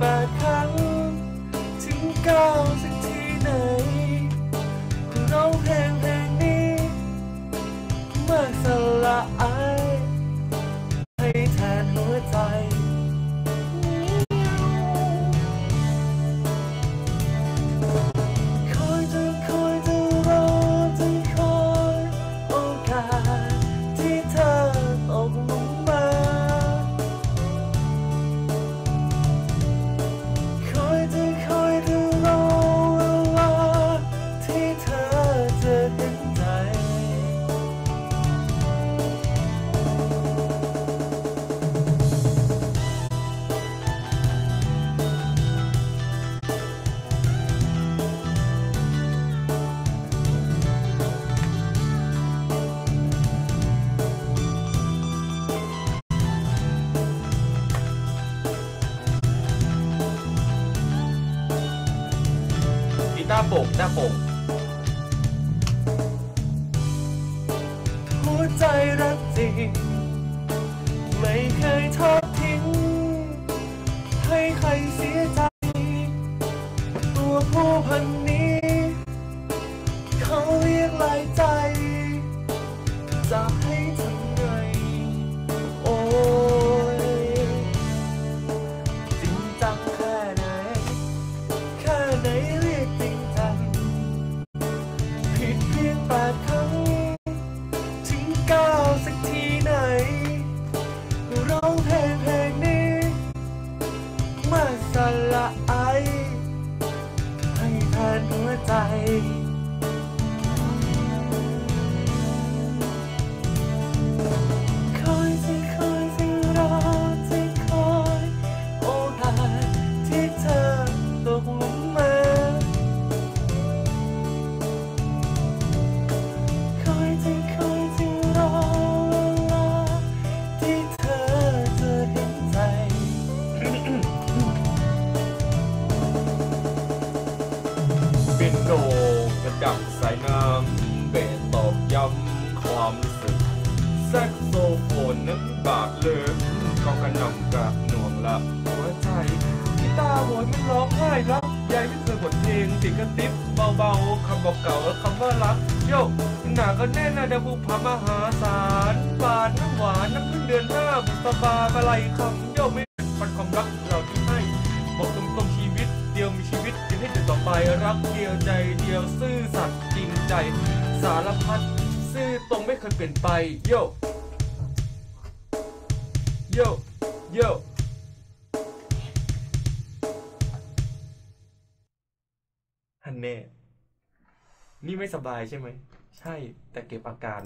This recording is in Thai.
แปดครั้ง ถึงเก้าสิาปก หน้าปก หัวใจรักจริง สละไอให้แทนหัวใจ นโดกระดังสายน้ำเบสตอกย้ำความรู้สึก แซกโซโฟนนั้นบาดเลยก็กระหน่ำกระหน่วงละหัวใจกีตาร์โหยมันร้องไห้รับยายไม่เคยบทเพลงติดกระติบเบาๆคำบอกเก่าและคำว่ารักโยกหนาก็แน่นนะเดบุพามหาศาลบาดน้ำหวานน้ำพึ่งเดือนห้าบุษบาปะไลคำโยกไม่เป็นปันความรักเรา รักเดียวใจเดียวซื่อสัตย์จริงใจ สารพัดซื่อตรงไม่เคยเปลี่ยนไปโยโยโยฮันเน่ นี่ไม่สบายใช่ไหม ใช่แต่เก็บอาการ